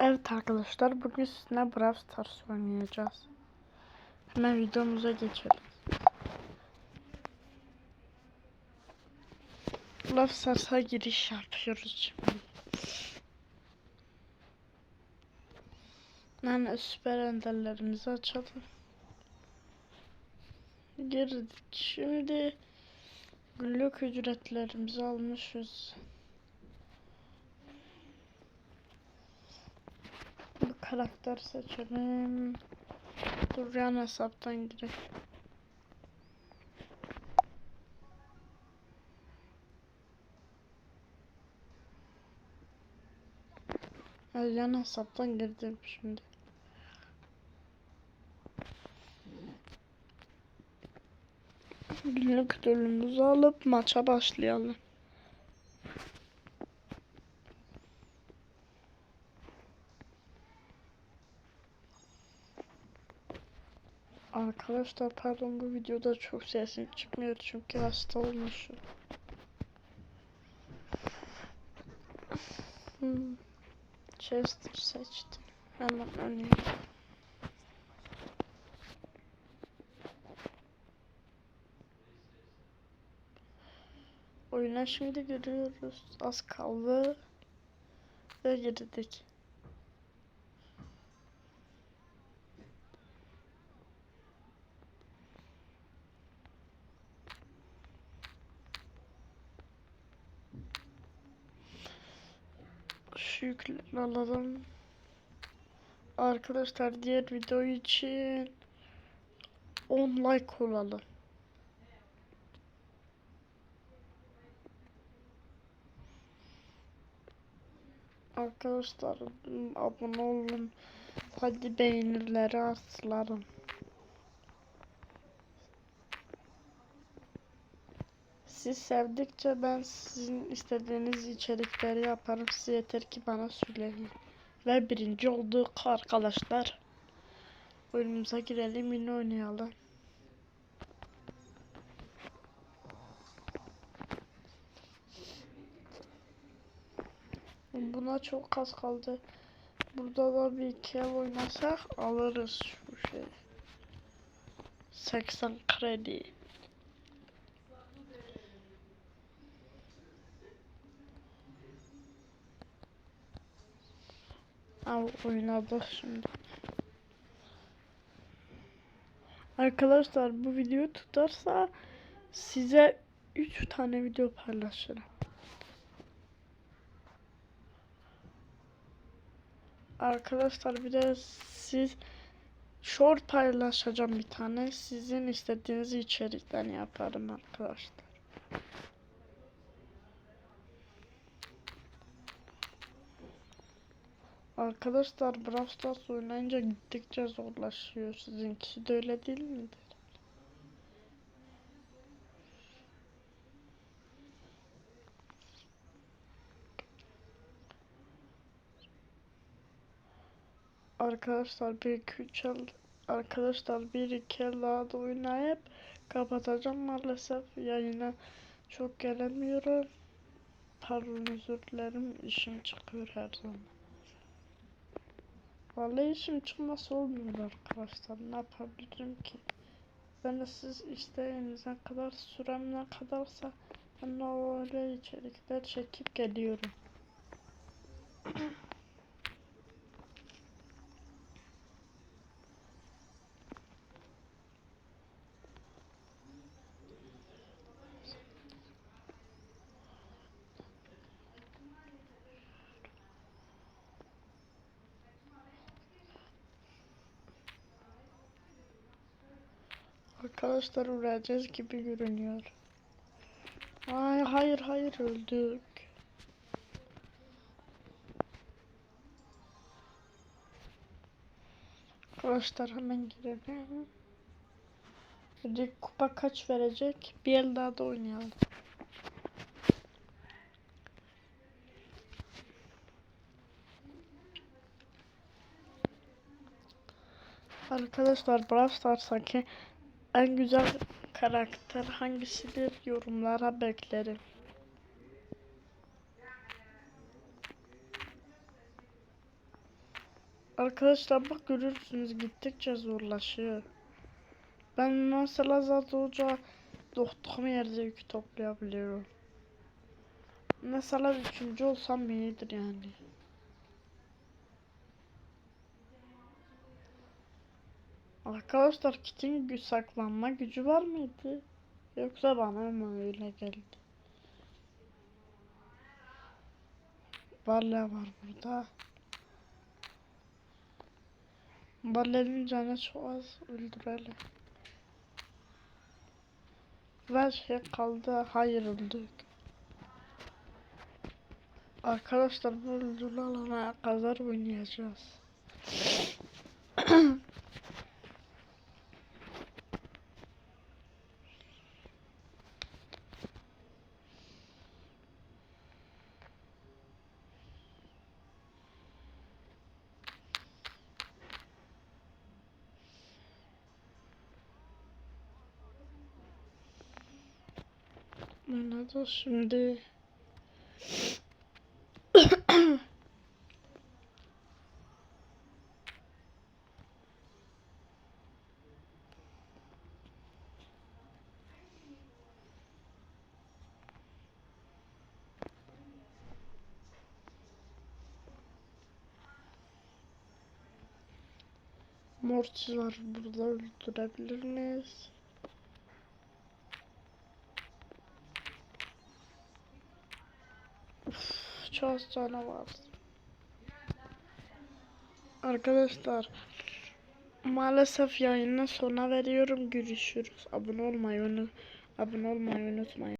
Evet arkadaşlar bugün sizinle Brawl Stars oynayacağız. Hemen videomuza geçelim. Brawl Stars'a giriş yapıyoruz şimdi. Yani süper enderlerimizi açalım. Girdik. Şimdi günlük ücretlerimizi almışız. Bir karakter seçelim. Dur yan hesaptan girelim. Yan hesaptan girdim şimdi. Günlük ödülümüzü alıp maça başlayalım. Arkadaşlar pardon bu videoda çok sesim çıkmıyor çünkü hasta olmuşum. Hmm. Chester seçtim. Hemen oynayayım. Oyuna şimdi giriyoruz. Az kaldı. Ve girdik. Şu yükleri alalım. Arkadaşlar diğer video için 10 like olalım. Arkadaşlar abone olun. Hadi beğenileri atlarım. Siz sevdikçe ben sizin istediğiniz içerikleri yaparım. Siz yeter ki bana söyleyin. Ve birinci olduk arkadaşlar. Oyunumuza girelim yine oynayalım. Buna çok az kaldı. Burada da bir iki el oynasak alırız şu şey. 80 kredi. Al oynadık şimdi. Arkadaşlar bu video tutarsa size 3 tane video paylaşırım. Arkadaşlar bir de siz short paylaşacağım bir tane. Sizin istediğiniz içerikten yaparım arkadaşlar. Arkadaşlar Brawl Stars oynayınca gittikçe zorlaşıyor. Sizinki de öyle değil midir? Arkadaşlar bir el arkadaşlar bir iki daha da oynayıp kapatacağım maalesef yayına çok gelemiyorum. Pardon özür dilerim işim çıkıyor her zaman. Vallahi işim çıkması olmuyor arkadaşlar. Ne yapabilirim ki? Ben de siz isteğinize kadar sürem ne kadarsa ben öyle içerikler çekip geliyorum. Arkadaşlar öleceğiz gibi görünüyor. Ay hayır hayır öldük. Arkadaşlar hemen girelim. Hadi kupa kaç verecek? Bir el daha da oynayalım. Arkadaşlar Brawl Stars'taki en güzel karakter hangisidir yorumlara beklerim. Arkadaşlar bak görürsünüz gittikçe zorlaşıyor. Ben mesela zaten ocağa doktuğum yerde yükü toplayabiliyorum. Mesela üçüncü olsam iyidir yani. Arkadaşlar kitin saklanma gücü var mıydı? Yoksa bana mı öyle geldi? Balle var burada. Ballenin canı çok az öldürelim. Ve şey kaldı. Hayır öldük. Arkadaşlar bu öldürülen alana kadar oynayacağız. Oynadı şimdi. Mortis var burada öldürebilir miyiz? Çok canavar. Arkadaşlar maalesef yayının sona veriyorum. Görüşürüz. Abone olmayı, abone olmayı unutmayın.